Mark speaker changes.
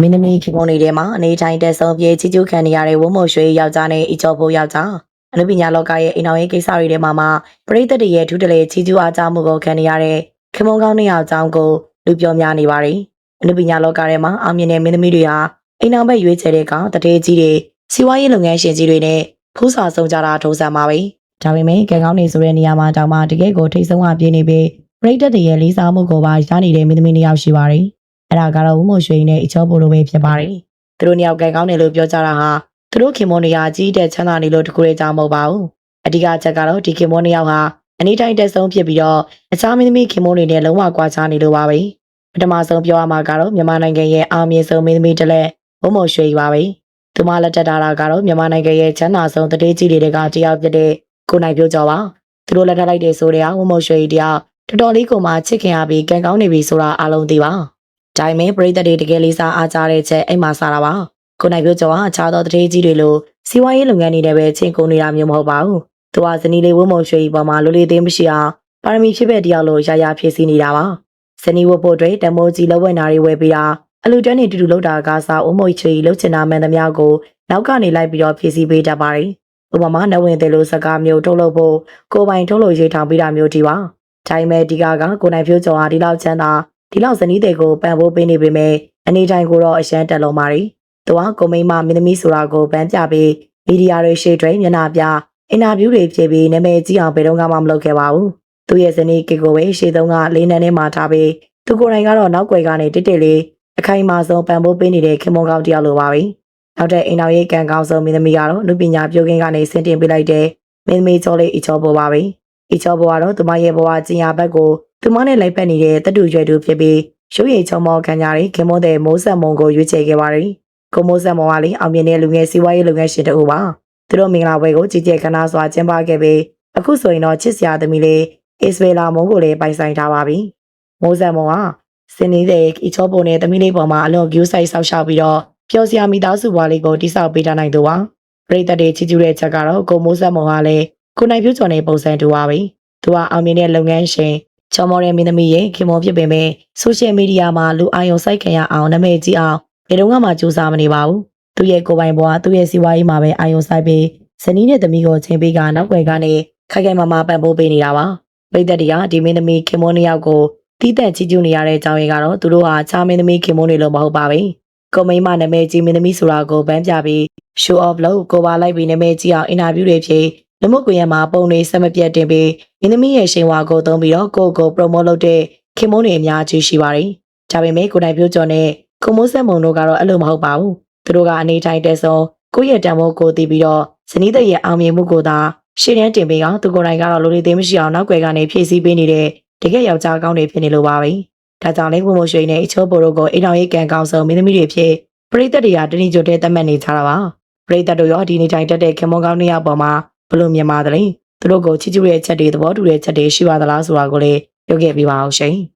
Speaker 1: မင်းသမီးခင်မုန်းနေတဲ့မှာအနေတိုင်းတက်ဆုံးပြေချီကျူးခံနေရတဲ့ဝုံမို့ရွှေယောက်ျားနဲ့အီချောဖို့ယောက်ျားအနုပညာလောကရဲ့အိမ်အောင်ရေးကိစ္စတွေထဲမှာမှပရိသတ်တွေရဲ့ထူးတလေချီကျူးအားကြောင်းမှုကိုခံနေရတဲ့ခင်မုန်းကောင်းနှစ်ယောက်ကြောင်းကိုလူပြောများနေပါတယ်အနုပညာလောကထဲမှာအောင်မြင်တဲ့မင်းသမီးတွေဟာအိမ်အောင်ဘက်ရွေးချယ်တဲ့ကောင်တထေးကြီးတွေစီးပွားရေးလုပ်ငန်းရှင်ကြီးတွေနဲ့ဖူးစာဆုံးကြတာထုံးစံပါပဲဒါပေမဲ့ကံကောင်းနေဆိုတဲ့နေရာမှာတောင်မှတကယ်ကိုထိတ်ဆုံးဝပြေးနေပြီးပရိသတ်တွေရဲ့လေးစားမှုကိုပါရနေတဲ့မင်းသမီးနှစ်ယောက်ရှိပါတယ် အဲ့ဒါကတော့ဝုံမို့ရွှေနဲ့အီချောဖို့လိုပဲဖြစ်ပါတယ်သူတို့နှစ်ယောက်ကံကောင်းတယ်လို့ပြောကြတာဟာသူတို့ခင်မွန်နေရာကြီးတဲ့ချမ်းသာနေလို့တကူရဲကြောင်းမဟုတ်ပါဘူးအဓိကအချက်ကတော့ဒီခင်မွန်နှစ်ယောက်ဟာအနိတိုင်းတက်ဆုံးဖြစ်ပြီးတော့အခြားမင်းသမီးခင်မွန်တွေနဲ့လုံးဝကွာခြားနေလို့ပါပဲပထမဆုံးပြောရမှာကတော့မြန်မာနိုင်ငံရဲ့အာမြင့်ဆုံးမင်းသမီးတစ်လက်ဘုံမရွှေပါပဲသူမလက်ထက်တာကတော့မြန်မာနိုင်ငံရဲ့ချမ်းသာဆုံးတတိကြီးတွေကတယောက်ဖြစ်တဲ့ကိုနိုင်ပြောကြပါသူတို့လက်ထက်လိုက်တဲ့ဆိုတဲ့ဘုံမရွှေတယောက်တော်တော်လေးကိုမှချစ်ခင်ရပြီးကံကောင်းနေပြီဆိုတာအားလုံးသိပါ ဒါပေမဲ့ပရိသတ်တွေတကယ်လေးစားအားကြတဲ့ချက်အိမ်မှာစားတာပါကိုနိုင်ပြောကြောဟာအခြားသောတထေးကြီးတွေလိုစီးပွားရေးလုပ်ငန်းတွေနဲ့ပဲချင်းကုန်နေတာမျိုးမဟုတ်ပါဘူးသူကဇနီးလေးဝုံမုံရွှေကြီးပေါ်မှာလိုလေးသေးမရှိအောင်ပါရမီဖြစ်တဲ့တယောက်လိုရာရာဖြည့်ဆည်းနေတာပါဇနီးဝတ်ဖို့အတွက်တမိုးကြီးလက်ဝဲနာတွေဝယ်ပြီးတာအလူတန်းနေတူတူလောက်တာကစားအုံမွိချွေလှုပ်ချင်တာမှန်သမျှကိုနောက်ကနေလိုက်ပြီးတော့ဖြည့်ဆည်းပေးတတ်ပါတယ်ဥပမာနဝင်တယ်လို့စကားမျိုးထုတ်လုပ်ဖို့ကိုယ်ပိုင်ထုတ်လုပ်ရေးထောင်ပေးတာမျိုးဒီပါဒါပေမဲ့ဒီကကကိုနိုင်ဖြိုးကျော်ဟာဒီလောက်ချမ်းသာ ဒီလောက်ဇနီးတွေကိုပံ့ပိုးပေးနေပေမဲ့အနေတိုင်းကိုတော့အရှမ်းတက်လုံးပါရီ။သူကကိုမိန်းမမင်းသမီးဆိုတာကိုပန်းပြပြီးမီဒီယာတွေရှေ့တွဲမျက်နှာပြအင်တာဗျူးတွေဖြည့်ပြီးနာမည်ကြီးအောင်ဘယ်တော့မှမလုပ်ခဲ့ပါဘူး။သူရဲ့ဇနီးကေကိုပဲရှေ့တုန်းကလေးနန်းထဲမှာထားပြီးသူကိုယ်တိုင်ကတော့နောက်ွယ်ကနေတစ်တစ်လေးအခိုင်အမာဆုံးပံ့ပိုးပေးနေတဲ့ခင်မုံကောင်းတယောက်လိုပါပဲ။နောက်တဲ့အိမ်တော်ရေးကံကောင်းဆုံးမင်းသမီးကတော့လူပညာပြုကင်းကနေဆင်တင်ပေးလိုက်တဲ့မင်းသမီးကျော်လေးအချောပေါ်ပါပဲ။ အချောပေါ်ကတော့သူမရဲ့ဘဝကျင်ရဘက်ကိုသူမနဲ့လိုက်ဖက်နေတဲ့တတူရွယ်သူဖြစ်ပြီးရုပ်ရည်ချုံမောခံကြတဲ့ခင်မွန်းတဲ့မိုးဆက်မုံကိုရွေးချယ်ခဲ့ပါတယ်။ကိုမိုးဆက်မုံကလည်းအောင်မြင်တဲ့လူငယ်စီးပွားရေးလုပ်ငန်းရှင်တဦးပါ။သူတို့မင်္ဂလာပွဲကိုကြီးကျယ်ခမ်းနားစွာကျင်းပခဲ့ပြီးအခုဆိုရင်တော့ချစ်စရာသမီးလေးအစ္စဘေလာမုံကိုလည်းပိုင်ဆိုင်ထားပါပြီ။မိုးဆက်မုံကစင်နေတဲ့ဤချောပုံနဲ့သမီးလေးပေါ်မှာအလွန်ကျူးဆိုင်ဆောက်ရှောက်ပြီးတော့ပျော်စရာမိသားစုဘွားလေးကိုတိစောက်ပေးထားနိုင်သူပါ။ပရိသတ်တွေချီးကျူးတဲ့ချက်ကတော့ကိုမိုးဆက်မုံကလည်း ကိုနိုင်ပြူကျော်နဲ့ပုံစံတူပါပဲ။သူကအောင်မြင်တဲ့လုပ်ငန်းရှင်ချော်မော်တဲ့မင်းသမီးရဲ့ခင်မောဖြစ်ပေမဲ့ဆိုရှယ်မီဒီယာမှာလူအာရုံစိုက်ခံရအောင်နာမည်ကြီးအောင်ဘယ်တော့မှစူးစမ်းမနေပါဘူး။သူရဲ့ကိုယ်ပိုင်ဘဝသူ့ရဲ့စီးပွားရေးမှာပဲအာရုံစိုက်ပြီးဇနီးနဲ့သမီးကိုချိန်ပေးကနောက်ွယ်ကနေခိုင်ခိုင်မာမာပံ့ပိုးပေးနေတာပါ။ပြည်သက်တွေကဒီမင်းသမီးခင်မောနှစ်ယောက်ကိုတီးတက်ချီးကျူးနေရတဲ့အကြောင်းရင်းကတော့သူတို့ဟာချားမင်းသမီးခင်မောနေလို့မဟုတ်ပါဘူး။ကိုမိန်းမနာမည်ကြီးမင်းသမီးဆိုတာကိုဗန်းပြပြီး show off လုပ်ကိုပါလိုက်ပြီးနာမည်ကြီးအောင်အင်တာဗျူးတွေဖြေ လူမှုကွန်ရက်မှာပုံတွေဆက်မပြတ်တင်ပြီးမင်းသမီးရဲ့ရှင်ဝါကိုသုံးပြီးတော့ကိုယ့်ကို promote လုပ်တဲ့ခင်မုန်းတွေအများကြီးရှိပါတယ်။ဒါပေမဲ့ကိုနိုင်ပြိုးကျော်နဲ့ကိုမိုးဆက်မုံတို့ကတော့အဲ့လိုမဟုတ်ပါဘူး။သူတို့ကအနေတိုင်းတဲ့ဆုံးကိုယ့်ရဲ့တန်ဖိုးကိုသိပြီးတော့ဇနီးတဲ့ရဲ့အောင်မြင်မှုကိုသာရှေ့တန်းတင်ပေးအောင်သူကိုယ်တိုင်ကတော့လူတွေသိမရှိအောင်နောက်ွယ်ကနေဖြည့်ဆည်းပေးနေတဲ့တကယ်ယောက်ျားကောင်းတွေဖြစ်နေလို့ပါပဲ။ဒါကြောင့်လည်းကိုမိုးရွှေနဲ့အချိုးပိုတို့ကိုအိမ်တော်ရေးကံကောင်းဆုံးမင်းသမီးတွေဖြစ်ပရိသတ်တွေကတနည်းကြိုတဲ့သတ်မှတ်နေကြတာပါ။ပရိသတ်တို့ရောဒီနေတိုင်းတက်တဲ့ခင်မုန်းကောင်းနှစ်ယောက်ပေါ်မှာ ဘလို့မြင်ပါသလဲ။သူတို့ကိုချစ်ကျူးရဲ့ချက်တွေသဘောတူတဲ့ချက်တွေရှိပါသလားဆိုတာကိုလည်းပြောခဲ့ပြပါအောင်ရှင်။